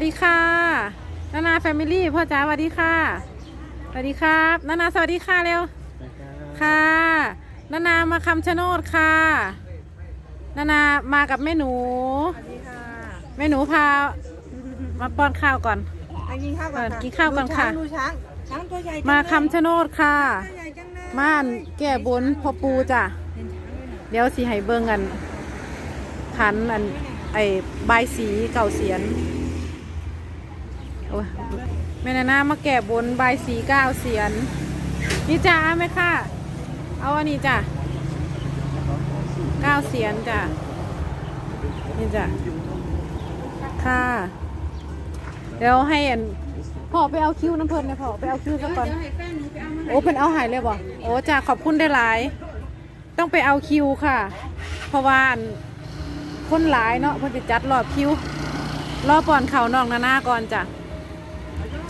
วัสดีค่ะ นานาแฟมิลี่พ่อจ๋าสวัสดีค่ะ สวัสดีครับ นานาสวัสดีค่ะเร็ว ค่ะ นานามาคำชะโนดค่ะ นานามากับแม่หนูสวัสดีค่ะแม่หนูพา มาป้อนข้าวก่อน ไปกินข้าวก่อนค่ะกินข้าวก่อนค่ะ ดูช้าง ช้างตัวใหญ่จังมาเลยคำชะโนดค่ะตัวใหญ่จังเลยม่านแก่บนพ่อปูจ้ะเห็นช้างด้วยน่ะเดี๋ยวสีให้เบิ่งกันขันอันไอ้ใบายสีเก่าเสียน โอ้ยแม่นานามาแก่บนใบสีเก้าเสียน นี่จ้าไหมค่ะเอาอันนี้จ้ะเก้าเสียนจ้ะนี่จ้ะค่ะ เดี๋ยวให้อันพ่อไปเอาคิวน้ำเพลินเลยพ่อไปเอาคิวซะก่อนโอ้เป็นเอาหายเลยบ่โอ้จ้ะขอบคุณได้หลาย ต้องไปเอาคิวค่ะ เพราะว่าอันคนหลายเนาะเพิ่นจะจัดรอบคิวรอป่อนเขานองนานาก่อนจ้ะ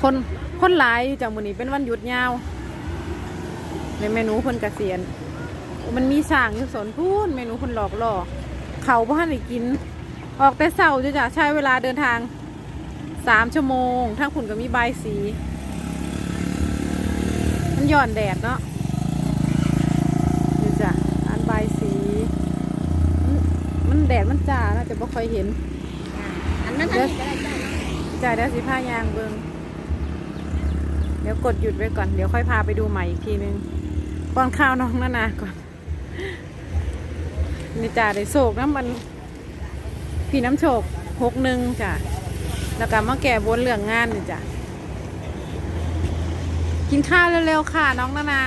คนคนหลายอยู่จ้ะมื้อนี้เป็นวันหยุดยาวในเมนูเพิ่นเกษียณมันมีสร้างอยู่สนพูนเมนูเพิ่นหลอกล่อเขาบ่ทันได้กิน ออกแต่เช้าจ้ะจ้ะใช้เวลาเดินทางสามชั่วโมงทั้งคุณก็มีใบายสี มันหย่อนแดดเนาะนี่จ้ะอันใบายสีมันมันแดดมันจ้าน่าจะบ่ค่อยเห็นอันนั้นอันนี้ก็ได้จ้าจ้าเดี๋ยวสิผ้ายางเบิง เดี๋ยวกดหยุดไว้ก่อน เดี๋ยวค่อยพาไปดูใหม่อีกทีนึงป้อนข้าวน้องนานาก่อนนี่จ้าได้โศกน้ำมัน พี่น้ำโชกหกหนึ่งจ้ะแล้วก็มาแก่บนเหลืองงานนี่จ้ะกินข้าวเร็วๆค่ะ น้องนานา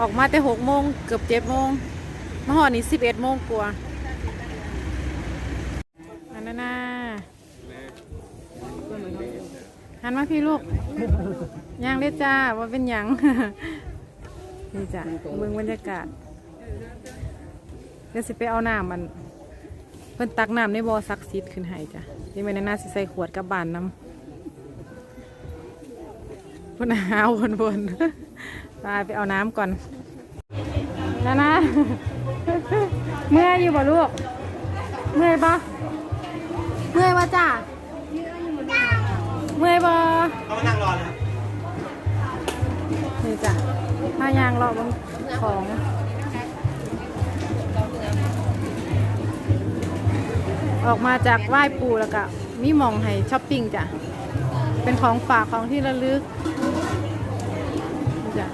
ออกมาแต่หกโมงเกือบเจ็ดโมงมาหอนี่สิบเอ็ดโมงกว่าอันนานา หันมาพี่ลูกยังเด้จ้าว่าเป็นหยัง นี่จ้ะเบิ่งบรรยากาศเดี๋ยวสิไปเอาน้ำมัน เพิ่นตักน้ำในบ่อซักซิดขึ้นให้จ้ะนี่แม่นานาสิใส่ขวดกับบานน้ำเพุ่นหาววนวนๆไปไปเอาน้ำก่อนนะนะเมื่อยอยู่บ่ลูก เมื่อยปะเมื่อยปะจ้า เมื่อยปะเขามานั่งรอเลยนี่จ้ะผ้ายางรอบนของออกมาจากไหว้ปูแล้วก็มีหมองให้ช้อปปิ้งจ้ะ เป็นของฝากของที่ระลึกนี่จ้ะ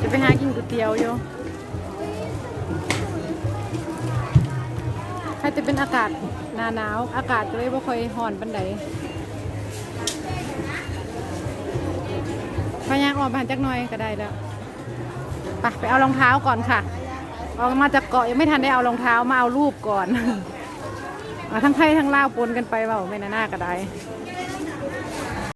จะไปหากินก๋วยเตี๋ยวอยู่ถ้าจะเป็นอากาศหนาหนาว อากาศก็เลยบ่ค่อยห่อนปันใด พยางออกมาจักหน่อยก็ได้แล้วไปไปเอารองเท้าก่อนค่ะออกมาจากเกาะยังไม่ทันได้เอารองเท้ามาเอารูปก่อนมาทั้งไทยทั้งลาวปนกันไปเปล่าไม่น่าหน้าก็ได้